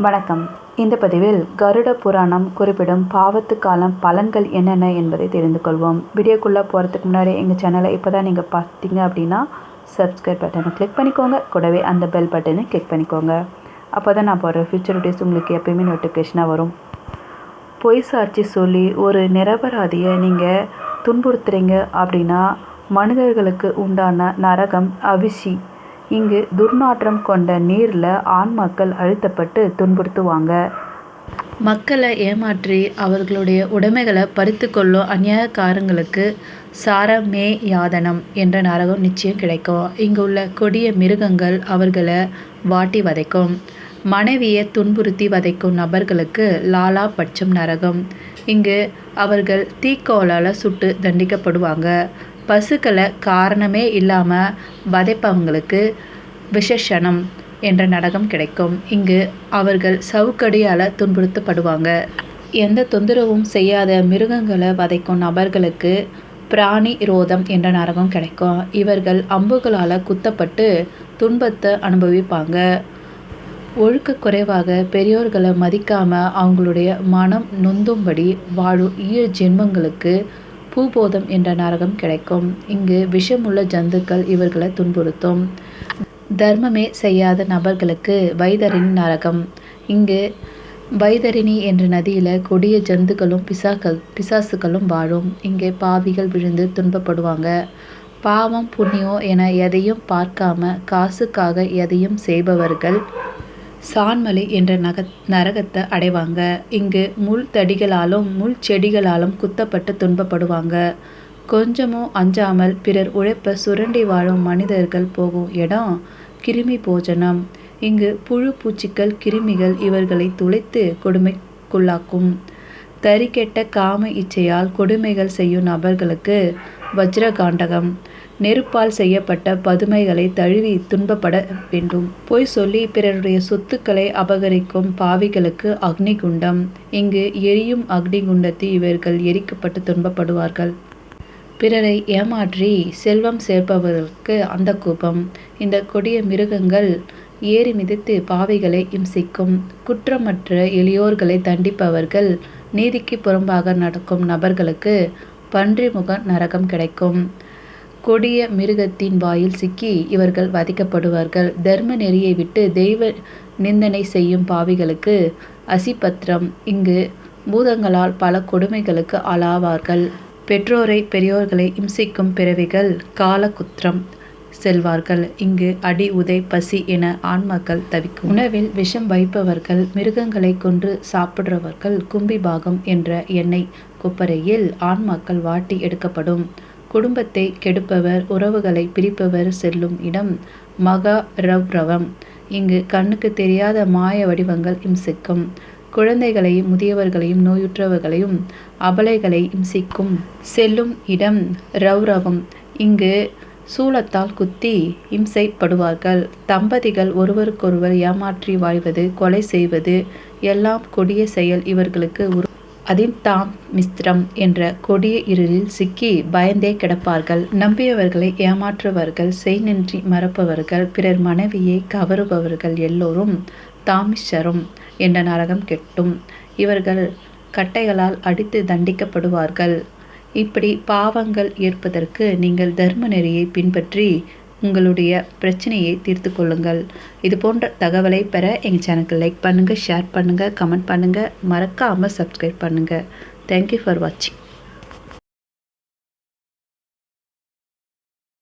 வணக்கம். இந்த பதிவில் கருட புராணம் குறிப்பிடும் பாவத்து காலம் பலன்கள் என்னென்ன என்பதை தெரிந்து கொள்வோம். வீடியோக்குள்ளே போகிறதுக்கு முன்னாடி எங்கள் சேனலை இப்போ தான் நீங்கள் பார்த்தீங்க அப்படின்னா சப்ஸ்கிரைப் பட்டனை கிளிக் பண்ணிக்கோங்க. கூடவே அந்த பெல் பட்டனை கிளிக் பண்ணிக்கோங்க. அப்போ தான் நான் போடுற ஃபியூச்சர் டேஸ் உங்களுக்கு எப்பயுமே நோட்டிஃபிகேஷனாக வரும். பொய் சாட்சி சொல்லி ஒரு நிரபராதியை நீங்கள் துன்புறுத்துறீங்க அப்படின்னா மனிதர்களுக்கு உண்டான நரகம் அவிசி. இங்கு துர்நாற்றம் கொண்ட நீரில் ஆண் மக்கள் அழுத்தப்பட்டு துன்புறுத்துவாங்க. மக்களை ஏமாற்றி அவர்களுடைய உடைமைகளை பறித்து கொள்ளும் அநியாயக்காரங்களுக்கு சாரமே யாதனம் என்ற நரகம் நிச்சயம் கிடைக்கும். இங்கு உள்ள கொடிய மிருகங்கள் அவர்களை வாட்டி வதைக்கும். மனைவியை துன்புறுத்தி வதைக்கும் நபர்களுக்கு லாலா பட்சம் நரகம். இங்கு அவர்கள் தீக்கோலால் சுட்டு தண்டிக்கப்படுவாங்க. பசுக்களை காரணமே இல்லாமல் வதைப்பவங்களுக்கு விசேஷனம் என்ற நரகம் கிடைக்கும். இங்கு அவர்கள் சவுக்கடியால் துன்புறுத்தப்படுவாங்க. எந்த தொந்தரவும் செய்யாத மிருகங்களை வதைக்கும் நபர்களுக்கு பிராணி ரோதம் என்ற நரகம் கிடைக்கும். இவர்கள் அம்புகளால் குத்தப்பட்டு துன்பத்தை அனுபவிப்பாங்க. ஒழுக்க குறைவாக பெரியோர்களை மதிக்காமல் அவங்களுடைய மனம் நொந்தும்படி வாழும் ஈழ ஜென்மங்களுக்கு பூபோதம் என்ற நரகம் கிடைக்கும். இங்கு விஷமுள்ள ஜந்துக்கள் இவர்களை துன்புறுத்தும். தர்மமே செய்யாத நபர்களுக்கு வைதரிணி நரகம். இங்கு வைதரிணி என்ற நதியில் கொடிய ஜந்துக்களும் பிசாக்கள் பிசாசுகளும் வாழும். இங்கே பாவிகள் விழுந்து துன்பப்படுவாங்க. பாவம் புண்ணியம் என எதையும் பார்க்காம காசுக்காக எதையும் செய்பவர்கள் சான்மலை என்ற நக நரகத்தை அடைவாங்க. இங்கு முள் தடிகளாலும் முள் செடிகளாலும் குத்தப்பட்டு துன்பப்படுவாங்க. கொஞ்சமோ அஞ்சாமல் பிறர் உழைப்ப சுரண்டி வாழும் மனிதர்கள் போகும் இடம் கிருமி போஜனம். இங்கு புழு பூச்சிகள் கிருமிகள் இவர்களை துளைத்து கொடுமைக்குள்ளாக்கும். தறிக்கெட்ட காம இச்சையால் கொடுமைகள் செய்யும் நபர்களுக்கு வஜ்ரகாண்டகம். நெருப்பால் செய்யப்பட்ட பதுமைகளை தழுவி துன்பப்பட வேண்டும். பொய் சொல்லி பிறருடைய சொத்துக்களை அபகரிக்கும் பாவிகளுக்கு அக்னி குண்டம் இங்கு எரியும் அக்னி குண்டத்தில் இவர்கள் எரிக்கப்பட்டு துன்பப்படுவார்கள். பிறரை ஏமாற்றி செல்வம் சேர்ப்பவர்களுக்கு அந்த கோபம். இந்த கொடிய மிருகங்கள் ஏறி மிதித்து பாவிகளை இம்சிக்கும். குற்றமற்ற எளியோர்களை தண்டிப்பவர்கள் நீதிக்கு புறம்பாக நடக்கும் நபர்களுக்கு பன்றிமுக நரகம் கிடைக்கும். கொடிய மிருகத்தின் வாயில் சிக்கி இவர்கள் வதைக்கப்படுவார்கள். தர்ம நெறியை விட்டு தெய்வ நிந்தனை செய்யும் பாவிகளுக்கு அசிபத்திரம். இங்கு பூதங்களால் பல கொடுமைகளுக்கு ஆளாவார்கள். பெற்றோரை பெரியோர்களை இம்சிக்கும் பிறவிகள் காலகுத்திரம் செல்வார்கள். இங்கு அடி உதை பசி என ஆன்மாக்கள் தவிக்கும். உணவில் விஷம் வைப்பவர்கள் மிருகங்களை கொன்று சாப்பிடுறவர்கள் கும்பி பாகம் என்ற எண்ணெய் குப்பரையில் ஆன்மாக்கள் வாட்டி எடுக்கப்படும். குடும்பத்தை கெடுப்பவர் உறவுகளை பிரிப்பவர் செல்லும் இடம் மகா ரவ்ரவம் இங்கு கண்ணுக்கு தெரியாத மாய வடிவங்கள் இம்சிக்கும். குழந்தைகளையும் முதியவர்களையும் நோயுற்றவர்களையும் அபலைகளை இம்சிக்கும். செல்லும் இடம் ரௌரவம் இங்கு சூலத்தால் குத்தி இம்சைப்படுவார்கள். தம்பதிகள் ஒருவருக்கொருவர் ஏமாற்றி வாழ்வது கொலை செய்வது எல்லாம் கொடிய செயல். இவர்களுக்கு உரு அதிர்தாம் மிஸ்திரம் என்ற கொடிய இருளில் சிக்கி பயந்தே கிடப்பார்கள். நம்பியவர்களை ஏமாற்றுவர்கள் செய் நின்றி மறப்பவர்கள் பிறர் மனைவியை கவருபவர்கள் எல்லோரும் தாமிஷரும் என்ற நரகம் கெட்டும். இவர்கள் கட்டைகளால் அடித்து தண்டிக்கப்படுவார்கள். இப்படி பாவங்கள் ஏற்பதற்கு நீங்கள் தர்ம நெறியை பின்பற்றி உங்களுடைய பிரச்சனையை தீர்த்து கொள்ளுங்கள். இது போன்ற தகவலை பெற எங்கள் சேனலுக்கு லைக் பண்ணுங்கள் ஷேர் பண்ணுங்கள் கமெண்ட் பண்ணுங்கள் மறக்காமல் சப்ஸ்கிரைப் பண்ணுங்கள் தேங்க்யூ ஃபார் வாட்சிங்